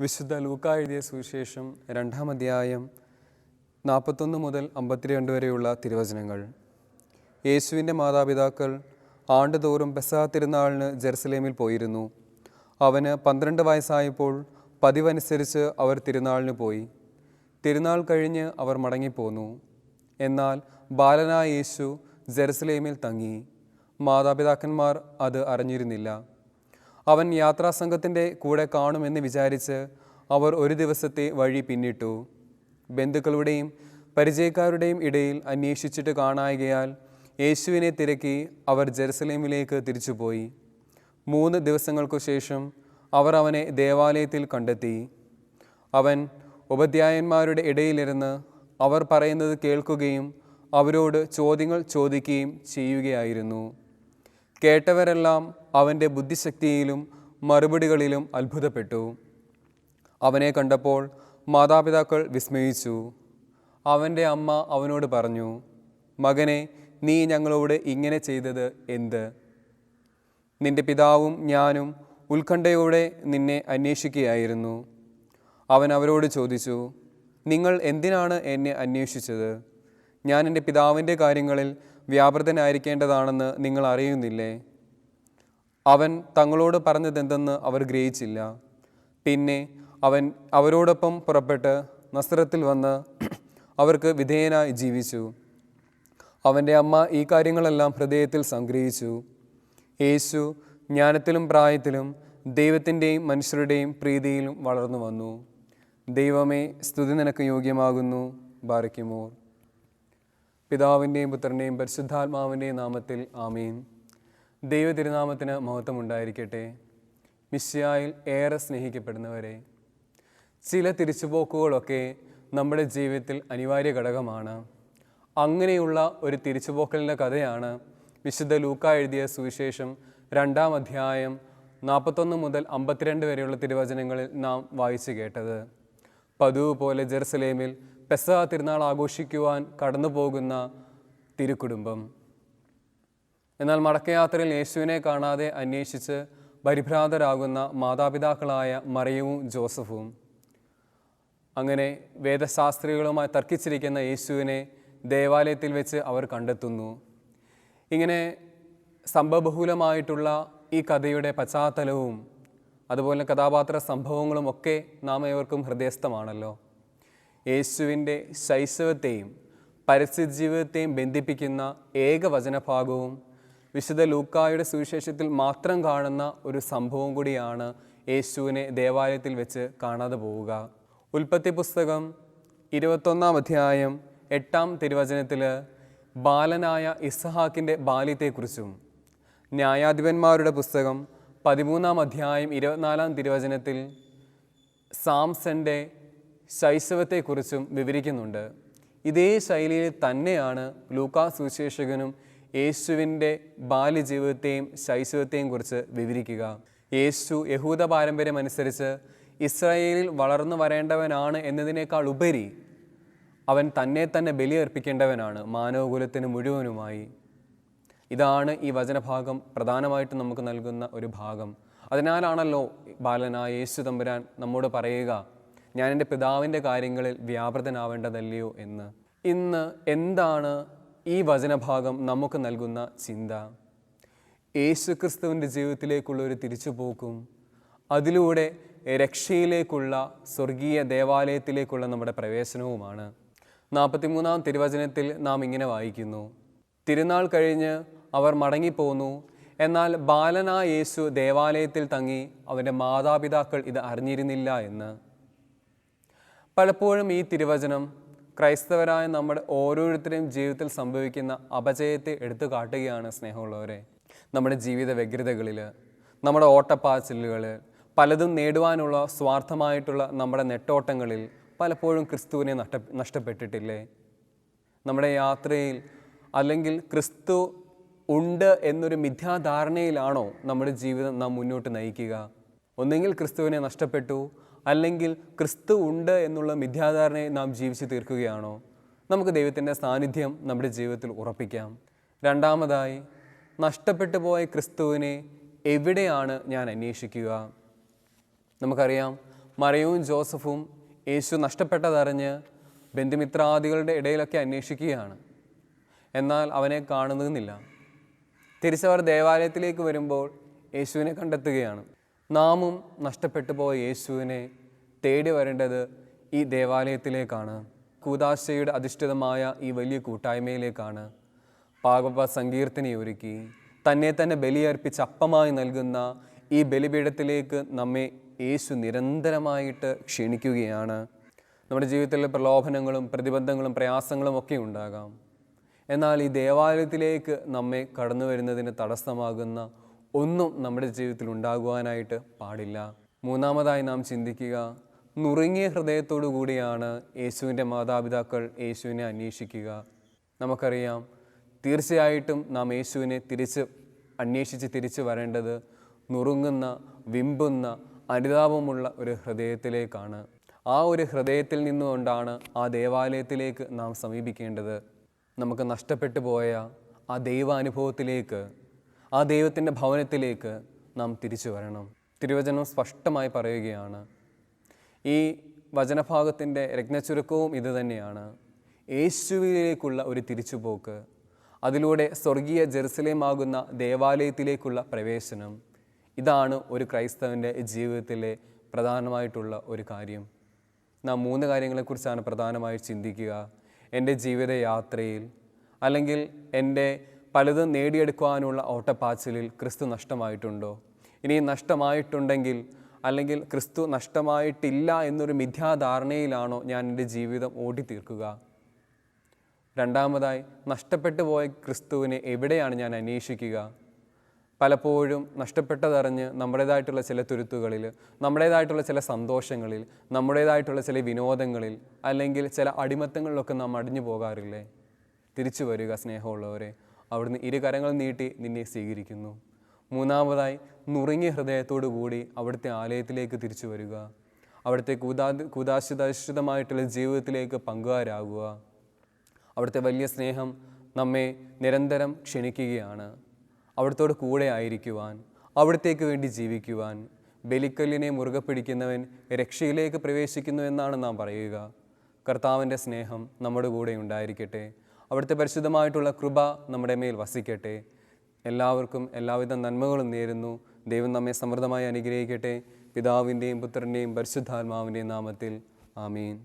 വിശുദ്ധ ലൂക്ക എഴുതിയ സുവിശേഷം രണ്ടാം അധ്യായം നാൽപ്പത്തൊന്ന് മുതൽ അമ്പത്തിരണ്ട് വരെയുള്ള തിരുവചനങ്ങൾ. യേശുവിന്റെ മാതാപിതാക്കൾ ആണ്ടുതോറും പെസഹ തിരുനാളിന് ജെറുസലേമിൽ പോയിരുന്നു. അവന് പന്ത്രണ്ട് വയസ്സായപ്പോൾ പതിവനുസരിച്ച് അവർ തിരുനാളിന് പോയി. തിരുനാൾ കഴിഞ്ഞ് അവർ മടങ്ങിപ്പോന്നു. എന്നാൽ ബാലനായ യേശു ജെറുസലേമിൽ തങ്ങി. മാതാപിതാക്കന്മാർ അത് അറിഞ്ഞിരുന്നില്ല. അവൻ യാത്രാസംഘത്തിന്റെ കൂടെ കാണുമെന്ന് വിചാരിച്ച് അവർ ഒരു ദിവസത്തെ വഴി പിന്നിട്ടു. ബന്ധുക്കളുടെയും പരിചയക്കാരുടെയും ഇടയിൽ അന്വേഷിച്ചിട്ട് കാണായകയാൽ യേശുവിനെ തിരക്കി അവർ ജെറുസലേമിലേക്ക് തിരിച്ചുപോയി. മൂന്ന് ദിവസങ്ങൾക്കു ശേഷം അവർ അവനെ ദേവാലയത്തിൽ കണ്ടെത്തി. അവൻ ഉപധ്യായന്മാരുടെ ഇടയിലിരുന്ന് അവർ പറയുന്നത് കേൾക്കുകയും അവരോട് ചോദ്യങ്ങൾ ചോദിക്കുകയും ചെയ്യുകയായിരുന്നു. കേട്ടവരെല്ലാം അവന്റെ ബുദ്ധിശക്തിയിലും മറുപടികളിലും അത്ഭുതപ്പെട്ടു. അവനെ കണ്ടപ്പോൾ മാതാപിതാക്കൾ വിസ്മയിച്ചു. അവന്റെ അമ്മ അവനോട് പറഞ്ഞു മകനെ നീ ഞങ്ങളോട് ഇങ്ങനെ ചെയ്തത് എന്ത്? നിന്റെ പിതാവും ഞാനും ഉത്കണ്ഠയോടെ നിന്നെ അന്വേഷിക്കുകയായിരുന്നു. അവൻ അവരോട് ചോദിച്ചു നിങ്ങൾ എന്തിനാണ് എന്നെ അന്വേഷിച്ചത്? ഞാൻ എന്റെ പിതാവിന്റെ കാര്യങ്ങളിൽ വ്യാപൃതനായിരിക്കേണ്ടതാണെന്ന് നിങ്ങൾ അറിയുന്നില്ലേ? അവൻ തങ്ങളോട് പറഞ്ഞതെന്തെന്ന് അവർ ഗ്രഹിച്ചില്ല. പിന്നെ അവൻ അവരോടൊപ്പം പുറപ്പെട്ട് നസ്രത്തിൽ വന്ന് അവർക്ക് വിധേയനായി ജീവിച്ചു. അവന്റെ അമ്മ ഈ കാര്യങ്ങളെല്ലാം ഹൃദയത്തിൽ സംഗ്രഹിച്ചു. യേശു ജ്ഞാനത്തിലും പ്രായത്തിലും ദൈവത്തിന്റെയും മനുഷ്യരുടെയും പ്രീതിയിലും വളർന്നു വന്നു. ദൈവമേ സ്തുതി നിനക്ക് യോഗ്യമാകുന്നു. ബാരയ്ക്കുമോർ പിതാവിന്റെയും പുത്രന്റെയും പരിശുദ്ധാത്മാവിന്റെയും നാമത്തിൽ ആമീൻ. ദൈവ തിരുനാമത്തിന് മഹത്വമുണ്ടായിരിക്കട്ടെ. മിശ്യായിൽ ഏറെ സ്നേഹിക്കപ്പെടുന്നവരെ ചില തിരിച്ചുപോക്കുകളൊക്കെ നമ്മുടെ ജീവിതത്തിൽ അനിവാര്യ ഘടകമാണ്. അങ്ങനെയുള്ള ഒരു തിരിച്ചുപോക്കലിന്റെ കഥയാണ് വിശുദ്ധ ലൂക്ക എഴുതിയ സുവിശേഷം രണ്ടാം അധ്യായം നാൽപ്പത്തൊന്ന് മുതൽ അമ്പത്തിരണ്ട് വരെയുള്ള തിരുവചനങ്ങളിൽ നാം വായിച്ചു കേട്ടത്. പതിവ് പോലെ ജെറുസലേമിൽ പെസഹ തിരുനാൾ ആഘോഷിക്കുവാൻ കടന്നു പോകുന്ന തിരുക്കുടുംബം. എന്നാൽ മടക്കയാത്രയിൽ യേശുവിനെ കാണാതെ അന്വേഷിച്ച് പരിഭ്രാന്തരാകുന്ന മാതാപിതാക്കളായ മറിയവും ജോസഫും. അങ്ങനെ വേദശാസ്ത്രികളുമായി തർക്കിച്ചിരിക്കുന്ന യേശുവിനെ ദേവാലയത്തിൽ വെച്ച് അവർ കണ്ടെത്തുന്നു. ഇങ്ങനെ സംഭവബഹുലമായിട്ടുള്ള ഈ കഥയുടെ പശ്ചാത്തലവും അതുപോലെ കഥാപാത്ര സംഭവങ്ങളും ഒക്കെ നാം ഏവർക്കും ഹൃദയസ്ഥമാണല്ലോ. യേശുവിന്റെ ശൈശവത്തെയും പരസ്യജീവിതത്തെയും ബന്ധിപ്പിക്കുന്ന ഏക വചനഭാഗവും വിശുദ്ധ ലൂക്കായുടെ സുവിശേഷത്തിൽ മാത്രം കാണുന്ന ഒരു സംഭവം കൂടിയാണ് യേശുവിനെ ദേവാലയത്തിൽ വെച്ച് കാണാതെ പോവുക. ഉൽപ്പത്തി പുസ്തകം ഇരുപത്തൊന്നാം അധ്യായം എട്ടാം തിരുവചനത്തിൽ ബാലനായ ഇസ്ഹാക്കിന്റെ ബാല്യത്തെക്കുറിച്ചും ന്യായാധിപന്മാരുടെ പുസ്തകം പതിമൂന്നാം അധ്യായം ഇരുപത്തിനാലാം തിരുവചനത്തിൽ സാംസന്റെ ശൈശവത്തെക്കുറിച്ചും വിവരിക്കുന്നുണ്ട്. ഇതേ ശൈലിയിൽ തന്നെയാണ് ലൂക്കാ സുവിശേഷകനും യേശുവിന്റെ ബാല്യജീവിതത്തെയും ശൈശവത്തെയും കുറിച്ച് വിവരിക്കുക. യേശു യഹൂദ പാരമ്പര്യം അനുസരിച്ച് ഇസ്രായേലിൽ വളർന്നു വരേണ്ടവനാണ് എന്നതിനേക്കാൾ ഉപരി അവൻ തന്നെ തന്നെ ബലിയർപ്പിക്കേണ്ടവനാണ് മാനവകുലത്തിന് മുഴുവനുമായി. ഇതാണ് ഈ വചനഭാഗം പ്രധാനമായിട്ടും നമുക്ക് നൽകുന്ന ഒരു ഭാഗം. അതിനാലാണല്ലോ ബാലനായ യേശു തമ്പുരാൻ നമ്മോട് പറയുക ഞാൻ എന്റെ പിതാവിന്റെ കാര്യങ്ങളിൽ വ്യാപൃതനാവേണ്ടതല്ലയോ എന്ന്. ഇന്ന് എന്താണ് ഈ വചനഭാഗം നമുക്ക് നൽകുന്ന ചിന്ത? യേശു ക്രിസ്തുവിന്റെ ജീവിതത്തിലേക്കുള്ള ഒരു തിരിച്ചുപോക്കും അതിലൂടെ രക്ഷയിലേക്കുള്ള സ്വർഗീയ ദേവാലയത്തിലേക്കുള്ള നമ്മുടെ പ്രവേശനവുമാണ്. നാൽപ്പത്തിമൂന്നാം തിരുവചനത്തിൽ നാം ഇങ്ങനെ വായിക്കുന്നു. തിരുനാൾ കഴിഞ്ഞ് അവർ മടങ്ങിപ്പോന്നു. എന്നാൽ ബാലനായ യേശു ദേവാലയത്തിൽ തങ്ങി അവന്റെ മാതാപിതാക്കൾ ഇത് അറിഞ്ഞിരുന്നില്ല എന്ന്. പലപ്പോഴും ഈ തിരുവചനം ക്രൈസ്തവരായ നമ്മുടെ ഓരോരുത്തരെയും ജീവിതത്തിൽ സംഭവിക്കുന്ന അപജയത്തെ എടുത്തു കാട്ടുകയാണ് സ്നേഹമുള്ളവരെ. നമ്മുടെ ജീവിത വ്യഗ്രതകളിൽ നമ്മുടെ ഓട്ടപ്പാച്ചിലുകൾ പലതും നേടുവാനുള്ള സ്വാർത്ഥമായിട്ടുള്ള നമ്മുടെ നെട്ടോട്ടങ്ങളിൽ പലപ്പോഴും ക്രിസ്തുവിനെ നഷ്ട നഷ്ടപ്പെട്ടിട്ടില്ലേ? നമ്മുടെ യാത്രയിൽ അല്ലെങ്കിൽ ക്രിസ്തു ഉണ്ട് എന്നൊരു മിഥ്യാധാരണയിലാണോ നമ്മുടെ ജീവിതം നാം മുന്നോട്ട് നയിക്കുക? ഒന്നെങ്കിൽ ക്രിസ്തുവിനെ നഷ്ടപ്പെട്ടു അല്ലെങ്കിൽ ക്രിസ്തു ഉണ്ട് എന്നുള്ള മിഥ്യാധാരണയെ നാം ജീവിച്ചു തീർക്കുകയാണോ? നമുക്ക് ദൈവത്തിന്റെ സാന്നിധ്യം നമ്മുടെ ജീവിതത്തിൽ ഉറപ്പിക്കാം. രണ്ടാമതായി നഷ്ടപ്പെട്ടു പോയ ക്രിസ്തുവിനെ എവിടെയാണ് ഞാൻ അന്വേഷിക്കുക? നമുക്കറിയാം മറിയവും ജോസഫും യേശു നഷ്ടപ്പെട്ടതറിഞ്ഞ് ബന്ധുമിത്രാദികളുടെ ഇടയിലൊക്കെ അന്വേഷിക്കുകയാണ്. എന്നാൽ അവനെ കാണുന്നില്ല തിരിച്ചവർ ദേവാലയത്തിലേക്ക് വരുമ്പോൾ യേശുവിനെ കണ്ടെത്തുകയാണ്. നാമും നഷ്ടപ്പെട്ടു പോയ യേശുവിനെ തേടി വരേണ്ടത് ഈ ദേവാലയത്തിലേക്കാണ്. കൂതാശയുടെ അധിഷ്ഠിതമായ ഈ വലിയ കൂട്ടായ്മയിലേക്കാണ്. പാകപ സങ്കീർത്തനെ ഒരുക്കി തന്നെ തന്നെ ബലിയർപ്പിച്ച് അപ്പമായി നൽകുന്ന ഈ ബലിപീഠത്തിലേക്ക് നമ്മെ യേശു നിരന്തരമായിട്ട് ക്ഷണിക്കുകയാണ്. നമ്മുടെ ജീവിതത്തിലെ പ്രലോഭനങ്ങളും പ്രതിബന്ധങ്ങളും പ്രയാസങ്ങളും ഒക്കെ ഉണ്ടാകാം. എന്നാൽ ഈ ദേവാലയത്തിലേക്ക് നമ്മെ കടന്നു വരുന്നതിന് തടസ്സമാകുന്ന ഒന്നും നമ്മുടെ ജീവിതത്തിൽ ഉണ്ടാകുവാനായിട്ട് പാടില്ല. മൂന്നാമതായി നാം ചിന്തിക്കുക നുറുങ്ങിയ ഹൃദയത്തോടു കൂടിയാണ് യേശുവിന്റെ മാതാപിതാക്കൾ യേശുവിനെ അന്വേഷിക്കുക. നമുക്കറിയാം തീർച്ചയായിട്ടും നാം യേശുവിനെ തിരിച്ച് അന്വേഷിച്ച് തിരിച്ചു വരേണ്ടത് നുറുങ്ങുന്ന വിമ്പുന്ന അനുതാപമുള്ള ഒരു ഹൃദയത്തിലേക്കാണ്. ആ ഒരു ഹൃദയത്തിൽ നിന്നുകൊണ്ടാണ് ആ ദേവാലയത്തിലേക്ക് നാം സമീപിക്കേണ്ടത്. നമുക്ക് നഷ്ടപ്പെട്ടു പോയ ആ ദൈവാനുഭവത്തിലേക്ക് ആ ദൈവത്തിന്റെ ഭവനത്തിലേക്ക് നാം തിരിച്ചു വരണം. തിരുവചനം സ്പഷ്ടമായി പറയുകയാണ് ഈ വചനഭാഗത്തിന്റെ രത്നച്ചുരുക്കവും ഇത് തന്നെയാണ്. യേശുവിലേക്കുള്ള ഒരു തിരിച്ചുപോക്ക് അതിലൂടെ സ്വർഗീയ ജെറുസലേമാകുന്ന ദേവാലയത്തിലേക്കുള്ള പ്രവേശനം ഇതാണ് ഒരു ക്രൈസ്തവന്റെ ജീവിതത്തിലെ പ്രധാനമായിട്ടുള്ള ഒരു കാര്യം. നാം മൂന്ന് കാര്യങ്ങളെക്കുറിച്ചാണ് പ്രധാനമായി ചിന്തിക്കുക. എന്റെ ജീവിതയാത്രയിൽ അല്ലെങ്കിൽ എന്റെ പലതും നേടിയെടുക്കുവാനുള്ള ഓട്ടപ്പാച്ചിലിൽ ക്രിസ്തു നഷ്ടമായിട്ടുണ്ടോ? ഇനി നഷ്ടമായിട്ടുണ്ടെങ്കിൽ അല്ലെങ്കിൽ ക്രിസ്തു നഷ്ടമായിട്ടില്ല എന്നൊരു മിഥ്യാധാരണയിലാണോ ഞാൻ എന്റെ ജീവിതം ഓടിത്തീർക്കുക? രണ്ടാമതായി നഷ്ടപ്പെട്ടു പോയ ക്രിസ്തുവിനെ എവിടെയാണ് ഞാൻ അന്വേഷിക്കുക? പലപ്പോഴും നഷ്ടപ്പെട്ടതറിഞ്ഞ് നമ്മുടേതായിട്ടുള്ള ചില തുരുത്തുകളിൽ നമ്മുടേതായിട്ടുള്ള ചില സന്തോഷങ്ങളിൽ നമ്മുടേതായിട്ടുള്ള ചില വിനോദങ്ങളിൽ അല്ലെങ്കിൽ ചില അടിമത്തങ്ങളിലൊക്കെ നാം അടിഞ്ഞു പോകാറില്ലേ? തിരിച്ചു വരിക സ്നേഹമുള്ളവരെ അവിടുന്ന് ഇരു കരങ്ങൾ നീട്ടി നിന്നെ സ്വീകരിക്കുന്നു. മൂന്നാമതായി നുറുങ്ങിയ ഹൃദയത്തോടു കൂടി അവിടുത്തെ ആലയത്തിലേക്ക് തിരിച്ചു വരിക. അവിടുത്തെ കൂതാ കൂതാശിതാശ്രിതമായിട്ടുള്ള ജീവിതത്തിലേക്ക് പങ്കുകാരാകുക. അവിടുത്തെ വലിയ സ്നേഹം നമ്മെ നിരന്തരം ക്ഷണിക്കുകയാണ്. അവിടുത്തോട് കൂടെ ആയിരിക്കുവാൻ അവിടത്തേക്ക് വേണ്ടി ജീവിക്കുവാൻ ബലിക്കല്ലിനെ മുറുകെ പിടിക്കുന്നവൻ രക്ഷയിലേക്ക് പ്രവേശിക്കുന്നു എന്നാണ് നാം പറയുക. കർത്താവിന്റെ സ്നേഹം നമ്മുടെ കൂടെ ഉണ്ടായിരിക്കട്ടെ. അവിടുത്തെ പരിശുദ്ധമായിട്ടുള്ള കൃപ നമ്മുടെ മേൽ വസിക്കട്ടെ. എല്ലാവർക്കും എല്ലാവിധ നന്മകളും നേരുന്നു. ദൈവം നമ്മെ സമൃദ്ധമായി അനുഗ്രഹിക്കട്ടെ. പിതാവിന്റെയും പുത്രന്റെയും പരിശുദ്ധാത്മാവിന്റെയും നാമത്തിൽ. ആമീൻ.